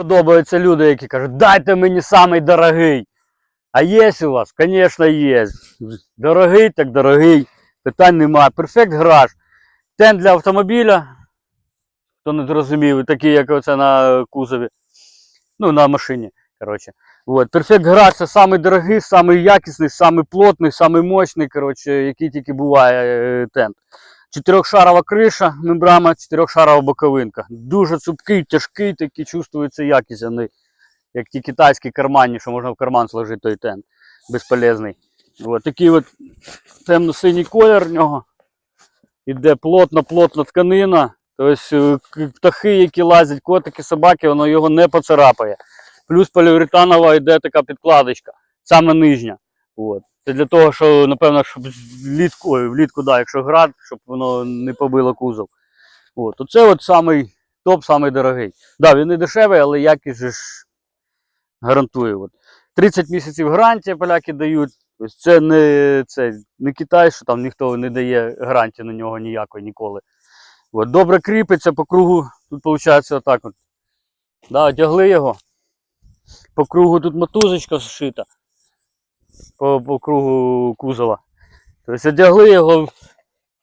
подобаються люди, які кажуть, дайте мені самий дорогий. А є у вас? Звісно, є. Дорогий, так дорогий. Питань немає. Перфект гараж. Тент для автомобіля. Хто не зрозумів, такий, як оце на кузові. Ну, на машині. Коротше. Вот. Перфект гараж це самий дорогий, самий якісний, самий плотний, самий мощний, коротше, який тільки буває е, тент. Чотирьохшарова криша, мембрана, чотирьохшарова боковинка. Дуже цупкий, тяжкий, такий чувствується якість, а як ті китайські карманні, що можна в карман сложити той тент. Безполезний. От, такий от темно-синій колір в нього. Іде плотна-плотна тканина. Тобто птахи, які лазять, котики, собаки, воно його не поцарапає. Плюс поліуретанова йде така підкладочка, саме нижня. От. Це для того, що, напевно, щоб влітку, ой, влітку, да, якщо град, щоб воно не побило кузов. От. Оце от самий топ, самий дорогий. Да, він не дешевий, але якість же ж гарантує. От. 30 місяців гарантія поляки дають. Тобто це не, це не Китай, що там ніхто не дає гарантії на нього ніякої ніколи. От. Добре кріпиться по кругу. Тут виходить отак. От. Да, одягли його. По кругу тут мотузочка зшита. По, по кругу кузова. Тобто одягли його,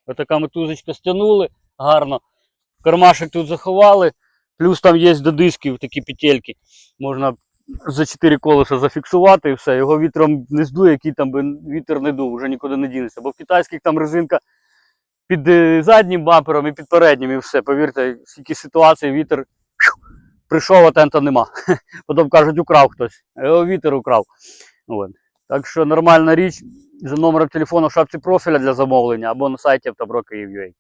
отака мотузочка стягнули гарно. Кармашек тут заховали. Плюс там є до дисків такі петельки. Можна за 4 колеса зафіксувати і все. Його вітром не здує, який там би вітер не дув, вже нікуди не дінеться. Бо в китайських там резинка під е, заднім бампером і під переднім, і все. Повірте, скільки ситуацій вітер прийшов, а тента нема. Потім кажуть, украв хтось. Його вітер украв. От. Так що нормальна річ за номером телефону в шапці профіля для замовлення або на сайті автобро Київ.ua.